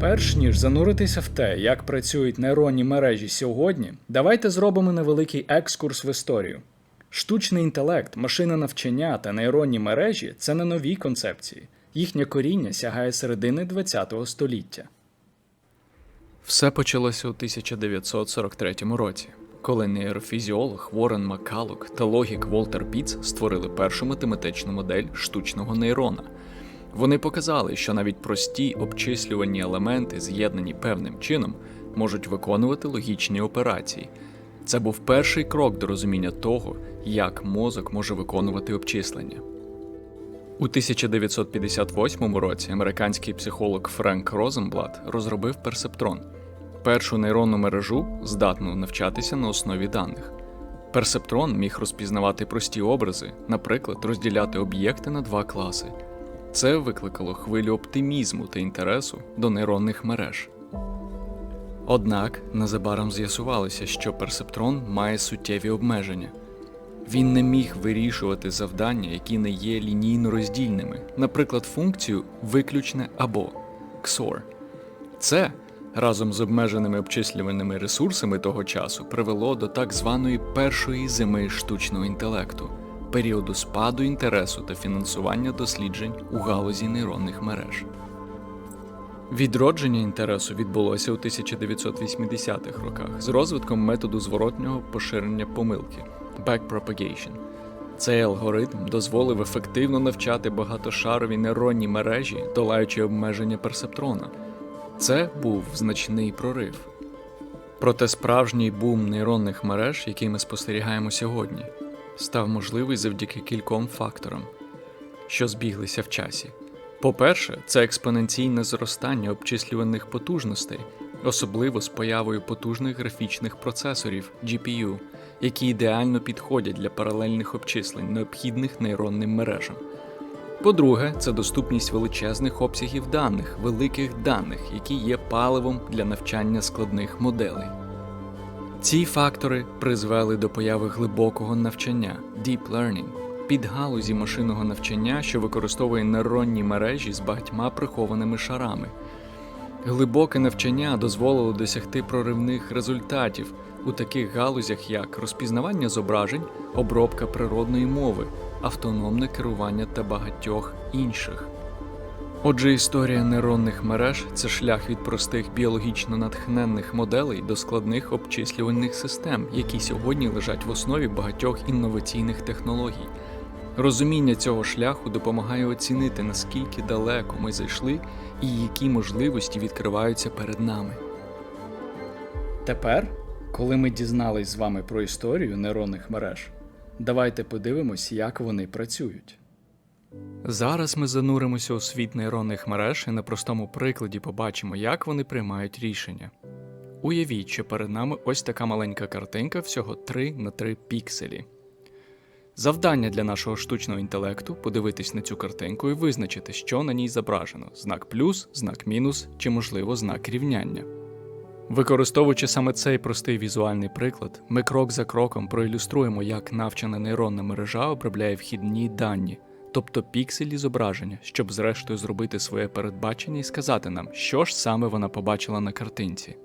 Перш ніж зануритися в те, як працюють нейронні мережі сьогодні, давайте зробимо невеликий екскурс в історію. Штучний інтелект, машина навчання та нейронні мережі це не нові концепції. Їхнє коріння сягає середини ХХ століття. Все почалося у 1943 році, коли нейрофізіолог Уоррен Маккалок та логік Волтер Піц створили першу математичну модель штучного нейрона. Вони показали, що навіть прості обчислювані елементи, з'єднані певним чином, можуть виконувати логічні операції. Це був перший крок до розуміння того, як мозок може виконувати обчислення. У 1958 році американський психолог Френк Розенблат розробив персептрон першу нейронну мережу, здатну навчатися на основі даних. Персептрон міг розпізнавати прості образи, наприклад, розділяти об'єкти на два класи. Це викликало хвилю оптимізму та інтересу до нейронних мереж. Однак незабаром з'ясувалося, що персептрон має суттєві обмеження. Він не міг вирішувати завдання, які не є лінійно роздільними, наприклад, функцію виключне або XOR. Це разом з обмеженими обчислюваними ресурсами того часу привело до так званої першої зими штучного інтелекту, періоду спаду інтересу та фінансування досліджень у галузі нейронних мереж. Відродження інтересу відбулося у 1980-х роках з розвитком методу зворотнього поширення помилки backpropagation. Цей алгоритм дозволив ефективно навчати багатошарові нейронні мережі, долаючи обмеження персептрона. Це був значний прорив. Проте справжній бум нейронних мереж, який ми спостерігаємо сьогодні, став можливий завдяки кільком факторам, що збіглися в часі. По-перше, це експоненційне зростання обчислюваних потужностей, особливо з появою потужних графічних процесорів GPU, які ідеально підходять для паралельних обчислень, необхідних нейронним мережам. По-друге, це доступність величезних обсягів даних, великих даних, які є паливом для навчання складних моделей. Ці фактори призвели до появи глибокого навчання Deep Learning, підгалузі машинного навчання, що використовує нейронні мережі з багатьма прихованими шарами. Глибоке навчання дозволило досягти проривних результатів у таких галузях, як розпізнавання зображень, обробка природної мови, автономне керування та багатьох інших. Отже, історія нейронних мереж це шлях від простих біологічно натхненних моделей до складних обчислювальних систем, які сьогодні лежать в основі багатьох інноваційних технологій. Розуміння цього шляху допомагає оцінити, наскільки далеко ми зайшли і які можливості відкриваються перед нами. Тепер, коли ми дізнались з вами про історію нейронних мереж, давайте подивимось, як вони працюють. Зараз ми зануримося у світ нейронних мереж і на простому прикладі побачимо, як вони приймають рішення. Уявіть, що перед нами ось така маленька картинка всього 3 на 3 пікселі. Завдання для нашого штучного інтелекту подивитись на цю картинку і визначити, що на ній зображено: знак плюс, знак мінус чи, можливо, знак рівняння. Використовуючи саме цей простий візуальний приклад, ми крок за кроком проілюструємо, як навчена нейронна мережа обробляє вхідні дані, тобто пікселі зображення, щоб зрештою зробити своє передбачення і сказати нам, що ж саме вона побачила на картинці.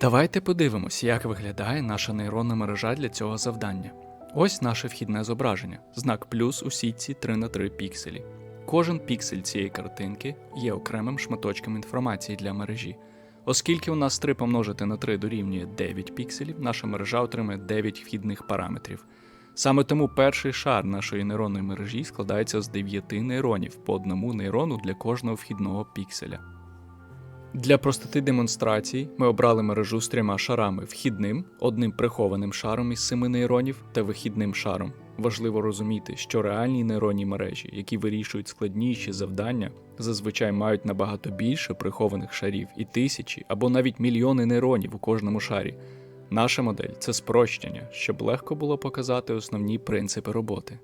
Давайте подивимось, як виглядає наша нейронна мережа для цього завдання. Ось наше вхідне зображення, знак плюс у сітці 3 на 3 пікселі. Кожен піксель цієї картинки є окремим шматочком інформації для мережі. Оскільки у нас 3 помножити на 3 дорівнює 9 пікселів, наша мережа отримає 9 вхідних параметрів. Саме тому перший шар нашої нейронної мережі складається з 9 нейронів по одному нейрону для кожного вхідного пікселя. Для простоти демонстрації ми обрали мережу з трьома шарами: вхідним, одним прихованим шаром із семи нейронів та вихідним шаром. Важливо розуміти, що реальні нейронні мережі, які вирішують складніші завдання, зазвичай мають набагато більше прихованих шарів і тисячі або навіть мільйони нейронів у кожному шарі. Наша модель це спрощення, щоб легко було показати основні принципи роботи.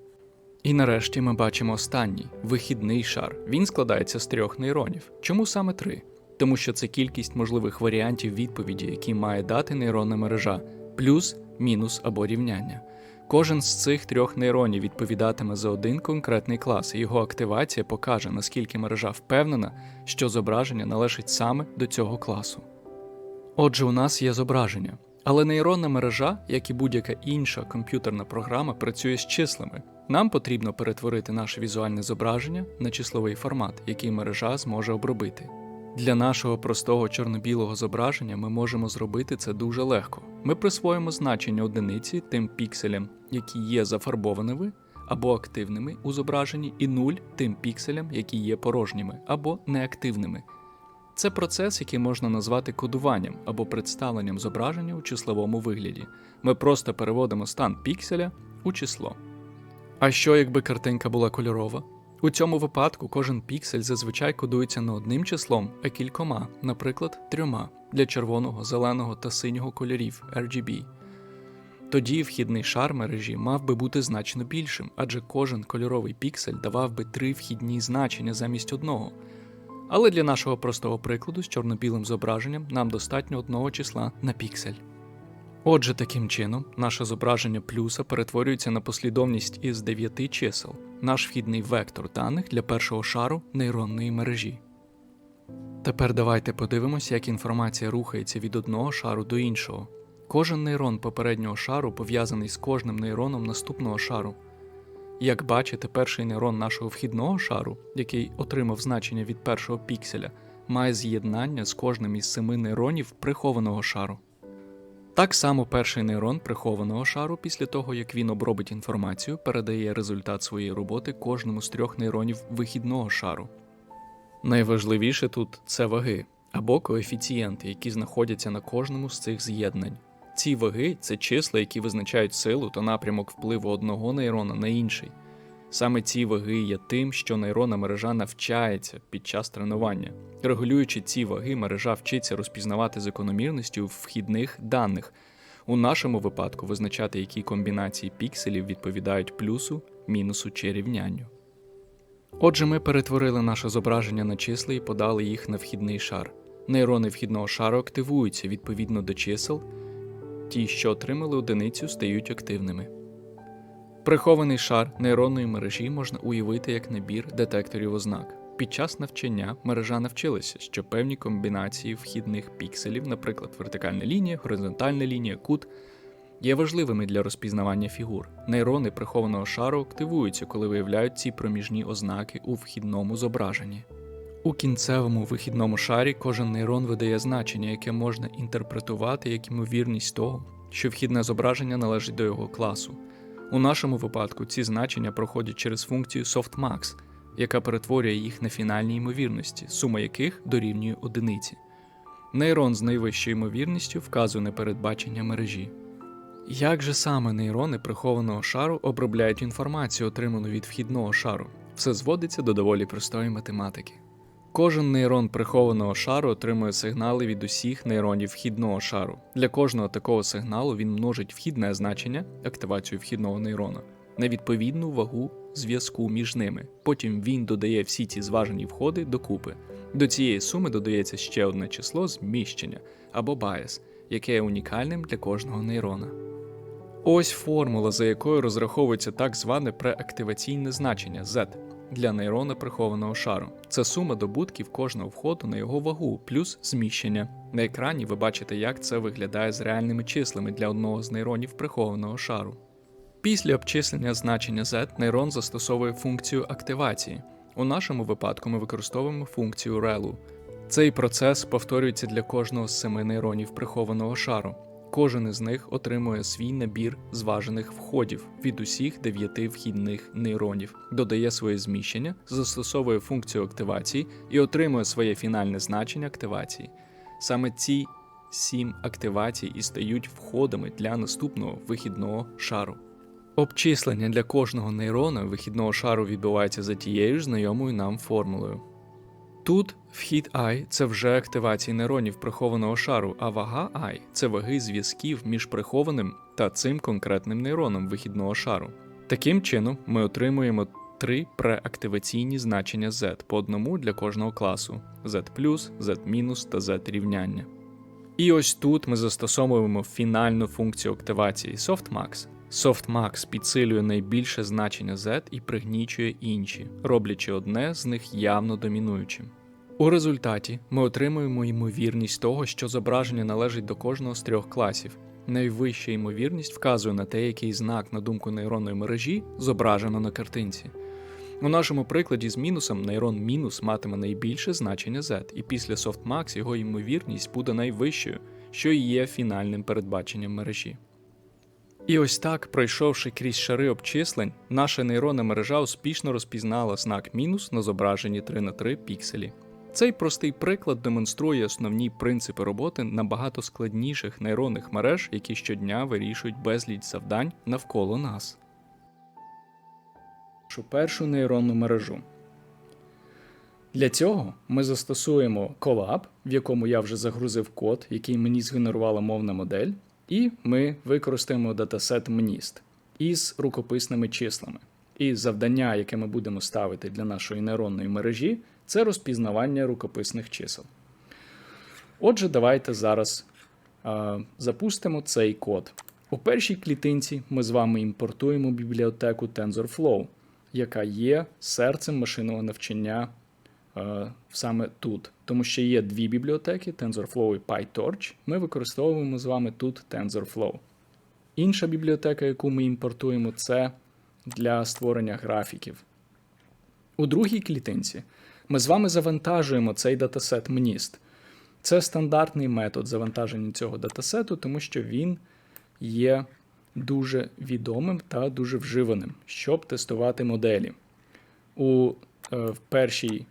І нарешті ми бачимо останній вихідний шар. Він складається з трьох нейронів. Чому саме три? Тому що це кількість можливих варіантів відповіді, які має дати нейронна мережа, плюс, мінус або рівняння. Кожен з цих трьох нейронів відповідатиме за один конкретний клас, і його активація покаже, наскільки мережа впевнена, що зображення належить саме до цього класу. Отже, у нас є зображення, але нейронна мережа, як і будь-яка інша комп'ютерна програма, працює з числами. Нам потрібно перетворити наше візуальне зображення на числовий формат, який мережа зможе обробити. Для нашого простого чорно-білого зображення ми можемо зробити це дуже легко. Ми присвоїмо значення одиниці тим пікселям, які є зафарбованими або активними у зображенні, і 0 тим пікселям, які є порожніми або неактивними. Це процес, який можна назвати кодуванням або представленням зображення у числовому вигляді. Ми просто переводимо стан пікселя у число. А що якби картинка була кольорова? У цьому випадку кожен піксель зазвичай кодується не одним числом, а кількома, наприклад, трьома для червоного, зеленого та синього кольорів RGB. Тоді вхідний шар мережі мав би бути значно більшим, адже кожен кольоровий піксель давав би три вхідні значення замість одного. Але для нашого простого прикладу з чорно-білим зображенням нам достатньо одного числа на піксель. Отже, таким чином, наше зображення плюса перетворюється на послідовність із 9 чисел, наш вхідний вектор даних для першого шару нейронної мережі. Тепер давайте подивимося, як інформація рухається від одного шару до іншого. Кожен нейрон попереднього шару пов'язаний з кожним нейроном наступного шару. Як бачите, перший нейрон нашого вхідного шару, який отримав значення від першого пікселя, має з'єднання з кожним із семи нейронів прихованого шару. Так само перший нейрон прихованого шару, після того як він обробить інформацію, передає результат своєї роботи кожному з трьох нейронів вихідного шару. Найважливіше тут це ваги або коефіцієнти, які знаходяться на кожному з цих з'єднань. Ці ваги це числа, які визначають силу та напрямок впливу одного нейрона на інший. Саме ці ваги є тим, що нейронна мережа навчається під час тренування. Регулюючи ці ваги, мережа вчиться розпізнавати закономірності вхідних даних, у нашому випадку визначати, які комбінації пікселів відповідають плюсу, мінусу чи рівнянню. Отже, ми перетворили наше зображення на числа і подали їх на вхідний шар. Нейрони вхідного шару активуються відповідно до чисел, ті, що отримали одиницю, стають активними. Прихований шар нейронної мережі можна уявити як набір детекторів ознак. Під час навчання мережа навчилася, що певні комбінації вхідних пікселів, наприклад, вертикальна лінія, горизонтальна лінія, кут, є важливими для розпізнавання фігур. Нейрони прихованого шару активуються, коли виявляють ці проміжні ознаки у вхідному зображенні. У кінцевому вихідному шарі кожен нейрон видає значення, яке можна інтерпретувати як ймовірність того, що вхідне зображення належить до його класу. У нашому випадку ці значення проходять через функцію softmax, яка перетворює їх на фінальні ймовірності, сума яких дорівнює одиниці. Нейрон з найвищою ймовірністю вказує на передбачення мережі. Як же саме нейрони прихованого шару обробляють інформацію, отриману від вхідного шару? Все зводиться до доволі простої математики. Кожен нейрон прихованого шару отримує сигнали від усіх нейронів вхідного шару. Для кожного такого сигналу він множить вхідне значення, активацію вхідного нейрона, на відповідну вагу зв'язку між ними. Потім він додає всі ці зважені входи докупи. До цієї суми додається ще одне число зміщення або bias, яке є унікальним для кожного нейрона. Ось формула, за якою розраховується так зване преактиваційне значення Z для нейрона прихованого шару. Це сума добутків кожного входу на його вагу плюс зміщення. На екрані ви бачите, як це виглядає з реальними числами для одного з нейронів прихованого шару. Після обчислення значення Z нейрон застосовує функцію активації. У нашому випадку ми використовуємо функцію ReLU. Цей процес повторюється для кожного з семи нейронів прихованого шару. Кожен із них отримує свій набір зважених входів від усіх дев'яти вхідних нейронів, додає своє зміщення, застосовує функцію активації і отримує своє фінальне значення активації. Саме ці сім активацій і стають входами для наступного вихідного шару. Обчислення для кожного нейрона вихідного шару відбувається за тією ж знайомою нам формулою. Тут вхід I це вже активації нейронів прихованого шару, а вага I це ваги зв'язків між прихованим та цим конкретним нейроном вихідного шару. Таким чином, ми отримуємо три преактиваційні значення Z по одному для кожного класу: Z+, Z- та Z рівняння. І ось тут ми застосовуємо фінальну функцію активації softmax. Softmax підсилює найбільше значення Z і пригнічує інші, роблячи одне з них явно домінуючим. У результаті ми отримуємо ймовірність того, що зображення належить до кожного з трьох класів. Найвища ймовірність вказує на те, який знак, на думку нейронної мережі, зображено на картинці. У нашому прикладі з мінусом нейрон мінус матиме найбільше значення Z, і після softmax його ймовірність буде найвищою, що і є фінальним передбаченням мережі. І ось так, пройшовши крізь шари обчислень, наша нейронна мережа успішно розпізнала знак мінус на зображенні 3 на 3 пікселі. Цей простий приклад демонструє основні принципи роботи набагато складніших нейронних мереж, які щодня вирішують безліч завдань навколо нас. Нашу першу нейронну мережу. Для цього ми застосуємо Colab, в якому я вже загрузив код, який мені згенерувала мовна модель, і ми використаємо датасет MNIST із рукописними числами. І завдання, яке ми будемо ставити для нашої нейронної мережі, це розпізнавання рукописних чисел. Отже, давайте зараз е, запустимо цей код. У першій клітинці ми з вами імпортуємо бібліотеку TensorFlow, яка є серцем машинного навчання е, саме тут. Тому що є дві бібліотеки TensorFlow і PyTorch. Ми використовуємо з вами тут TensorFlow. Інша бібліотека, яку ми імпортуємо, це для створення графіків. У другій клітинці ми з вами завантажуємо цей датасет MNIST. Це стандартний метод завантаження цього датасету, тому що він є дуже відомим та дуже вживаним, щоб тестувати моделі. У е, в першій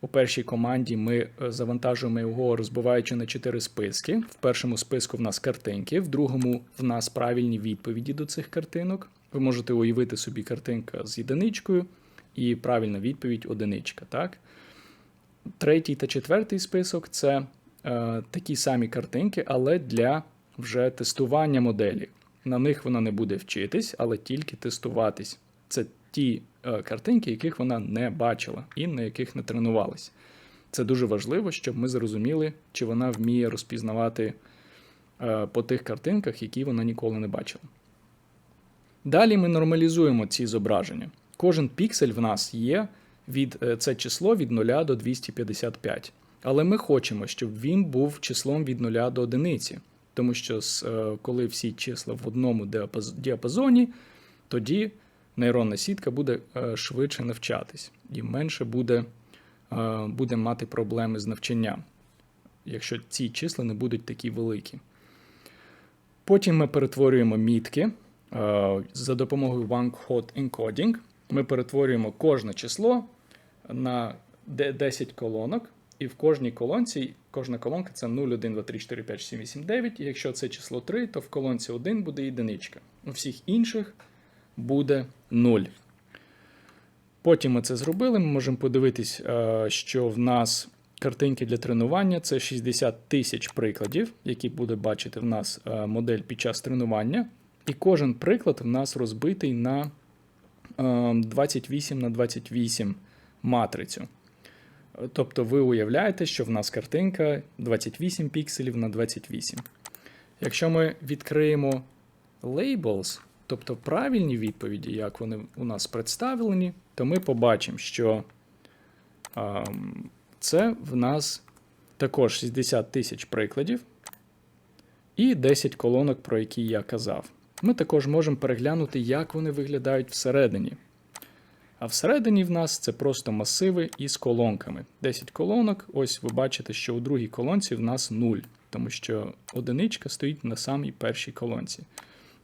у першій команді ми е, завантажуємо його, розбиваючи на чотири списки. В першому списку в нас картинки, в другому в нас правильні відповіді до цих картинок. Ви можете уявити собі картинка з єдиничкою і правильна відповідь одиничка. Так? Третій та четвертий список це е, такі самі картинки, але для вже тестування моделі. На них вона не буде вчитись, але тільки тестуватись. Це ті е, картинки, яких вона не бачила і на яких не тренувалась. Це дуже важливо, щоб ми зрозуміли, чи вона вміє розпізнавати е, по тих картинках, які вона ніколи не бачила. Далі ми нормалізуємо ці зображення. Кожен піксель в нас є від е, це число від 0 до 255. Але ми хочемо, щоб він був числом від 0 до 1, тому що е, коли всі числа в одному діапазоні, тоді нейронна сітка буде е, швидше навчатись і менше буде, буде мати проблеми з навчанням, якщо ці числа не будуть такі великі. Потім ми перетворюємо мітки за допомогою One-Hot Encoding. Ми перетворюємо кожне число на 10 колонок, і в кожній колонці кожна колонка це 0, 1, 2, 3, 4, 5, 7, 8, 9. І якщо це число 3, то в колонці 1 буде єдиничка. У всіх інших буде 0. Потім ми це зробили. Ми можемо подивитись, що в нас картинки для тренування це 60 тисяч прикладів, які буде бачити в нас модель під час тренування. І кожен приклад в нас розбитий на 28 на 28 матрицю. Тобто ви уявляєте, що в нас картинка 28 пікселів на 28. Якщо ми відкриємо labels, тобто правильні відповіді, як вони у нас представлені, то ми побачимо, що а, це в нас також 60 тисяч прикладів і 10 колонок, про які я казав. Ми також можемо переглянути, як вони виглядають всередині. А всередині в нас це просто масиви із колонками. 10 колонок. Ось ви бачите, що у другій колонці в нас 0, тому що одиничка стоїть на самій першій колонці.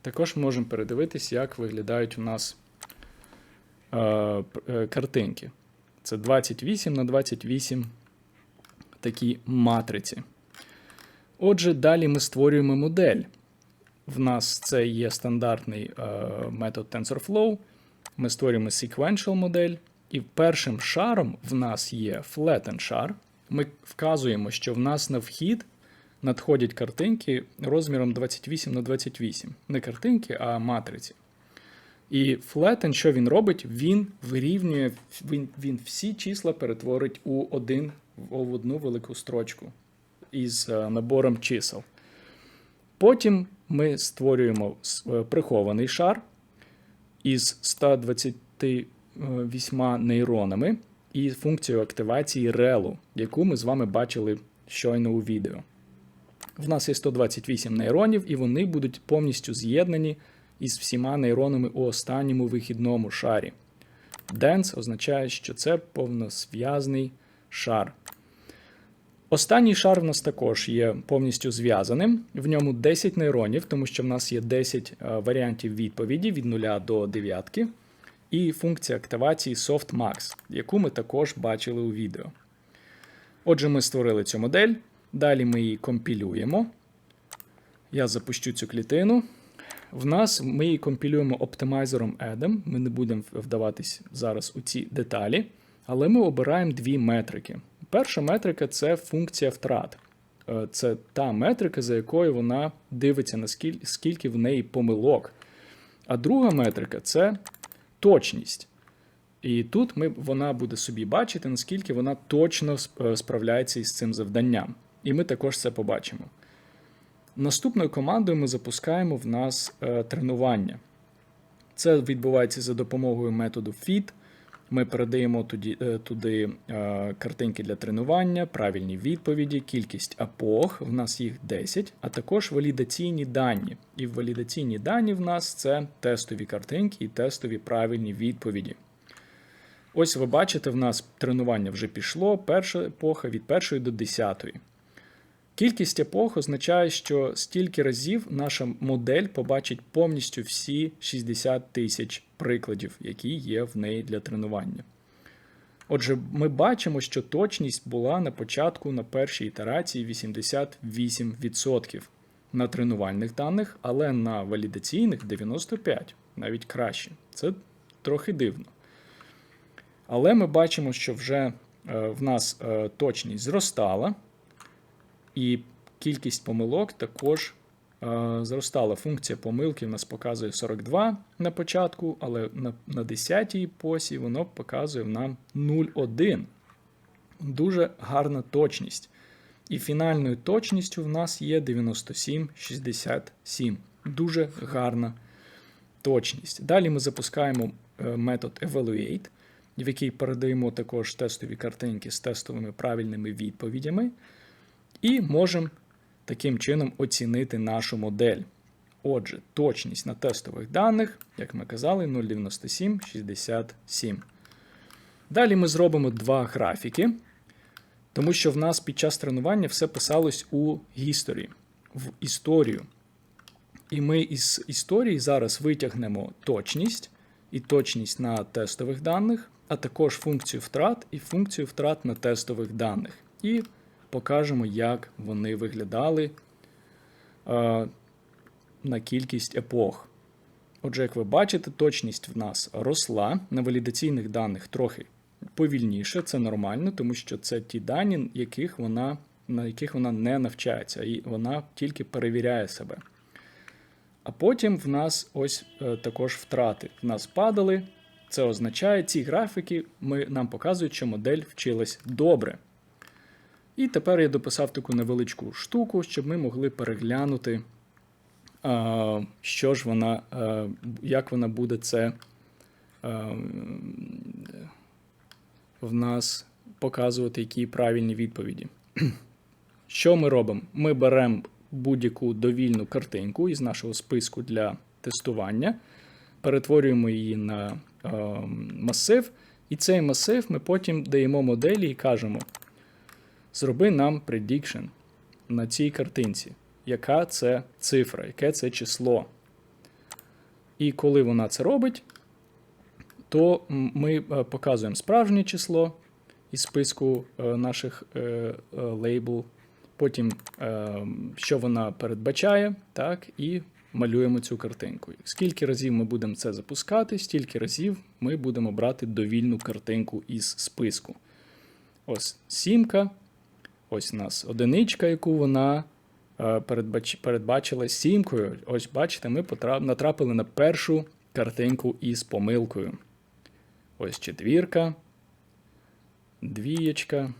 Також можемо передивитись, як виглядають у нас е, е, картинки. Це 28 на 28 такі матриці. Отже, далі ми створюємо модель. В нас це є стандартний е, метод TensorFlow. Ми створюємо sequential модель, і першим шаром в нас є flatten шар. Ми вказуємо, що в нас на вхід надходять картинки розміром 28 на 28. Не картинки, а матриці. І flatten, що він робить? Він вирівнює, він він всі числа перетворить у один, в одну велику строчку із е, набором чисел. Потім ми створюємо е, прихований шар із 128 нейронами і функцією активації релу, яку ми з вами бачили щойно у відео. В нас є 128 нейронів, і вони будуть повністю з'єднані із всіма нейронами у останньому вихідному шарі. Dense означає, що це повносв'язний шар. Останній шар в нас також є повністю зв'язаним. В ньому 10 нейронів, тому що в нас є 10 е, варіантів відповіді від 0 до 9. І функція активації SoftMax, яку ми також бачили у відео. Отже, ми створили цю модель. Далі ми її компілюємо. Я запущу цю клітину. В нас ми її компілюємо оптимайзером Adam. Ми не будемо вдаватись зараз у ці деталі, але ми обираємо дві метрики. Перша метрика це функція втрат. Е, Це та метрика, за якою вона дивиться, наскільки скільки в неї помилок. А друга метрика це точність. І тут ми, вона буде собі бачити, наскільки вона точно е, справляється із цим завданням. І ми також це побачимо. Наступною командою ми запускаємо в нас е, тренування. Це відбувається за допомогою методу FIT. Ми передаємо туди, е, туди е, картинки для тренування, правильні відповіді, кількість апог, в нас їх 10, а також валідаційні дані. І валідаційні дані в нас це тестові картинки і тестові правильні відповіді. Ось ви бачите, в нас тренування вже пішло, перша епоха від першої до десятої. Кількість епох означає, що стільки разів наша модель побачить повністю всі 60 тисяч прикладів, які є в неї для тренування. Отже, ми бачимо, що точність була на початку на першій ітерації 88% на тренувальних даних, але на валідаційних 95%, навіть краще. Це трохи дивно. Але ми бачимо, що вже е, в нас е, точність зростала, і кількість помилок також е, зростала. Функція помилки в нас показує 42 на початку, але на, на 10-й посі воно показує нам 0,1. Дуже гарна точність. І фінальною точністю в нас є 97,67. Дуже гарна точність. Далі ми запускаємо е, метод Evaluate, в який передаємо також тестові картинки з тестовими правильними відповідями, і можемо таким чином оцінити нашу модель. Отже, точність на тестових даних, як ми казали, 0,9767. Далі ми зробимо два графіки, тому що в нас під час тренування все писалось у history, в історію. І ми із історії зараз витягнемо точність і точність на тестових даних, а також функцію втрат і функцію втрат на тестових даних. І покажемо, як вони виглядали е, на кількість епох. Отже, як ви бачите, точність в нас росла на валідаційних даних трохи повільніше, це нормально, тому що це ті дані, яких вона, на яких вона не навчається, і вона тільки перевіряє себе. А потім в нас ось е, також втрати. В нас падали. Це означає, ці графіки ми, нам показують, що модель вчилась добре. І тепер я дописав таку невеличку штуку, щоб ми могли переглянути, що ж вона, як вона буде це в нас показувати, які правильні відповіді. Що ми робимо? Ми беремо будь-яку довільну картинку із нашого списку для тестування, перетворюємо її на масив, і цей масив ми потім даємо моделі і кажемо: зроби нам prediction на цій картинці, яка це цифра, яке це число. І коли вона це робить, то ми е, показуємо справжнє число із списку е, наших е, лейбл, потім що вона передбачає, так, і малюємо цю картинку. Скільки разів ми будемо це запускати, стільки разів ми будемо брати довільну картинку із списку. Ось сімка, ось у нас одиничка, яку вона е, передбач, передбачила сімкою. Ось бачите, ми натрапили на першу картинку із помилкою. Ось четвірка, двієчка,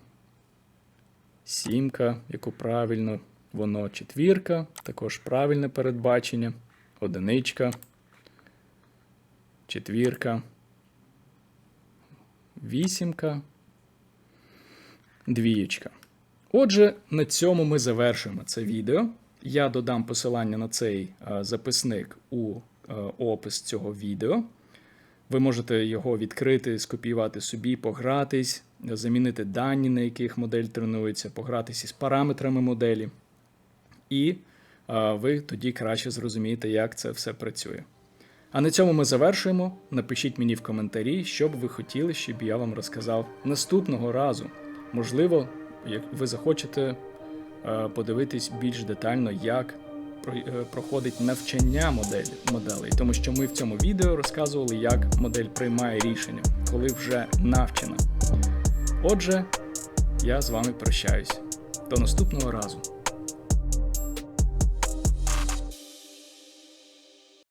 сімка, яку правильно Воно четвірка, також правильне передбачення. Одиничка. Четвірка. Вісімка. Двієчка. Отже, на цьому ми завершуємо це відео. Я додам посилання на цей е, записник у е, опис цього відео. Ви можете його відкрити, скопіювати собі, погратись, замінити дані, на яких модель тренується, погратися із параметрами моделі. І е, ви тоді краще зрозумієте, як це все працює. А на цьому ми завершуємо. Напишіть мені в коментарі, що б ви хотіли, щоб я вам розказав наступного разу. Можливо, як ви захочете е, подивитись більш детально, як е, проходить навчання моделі, моделей, тому що ми в цьому відео розказували, як модель приймає рішення, коли вже навчена. Отже, я з вами прощаюсь. До наступного разу.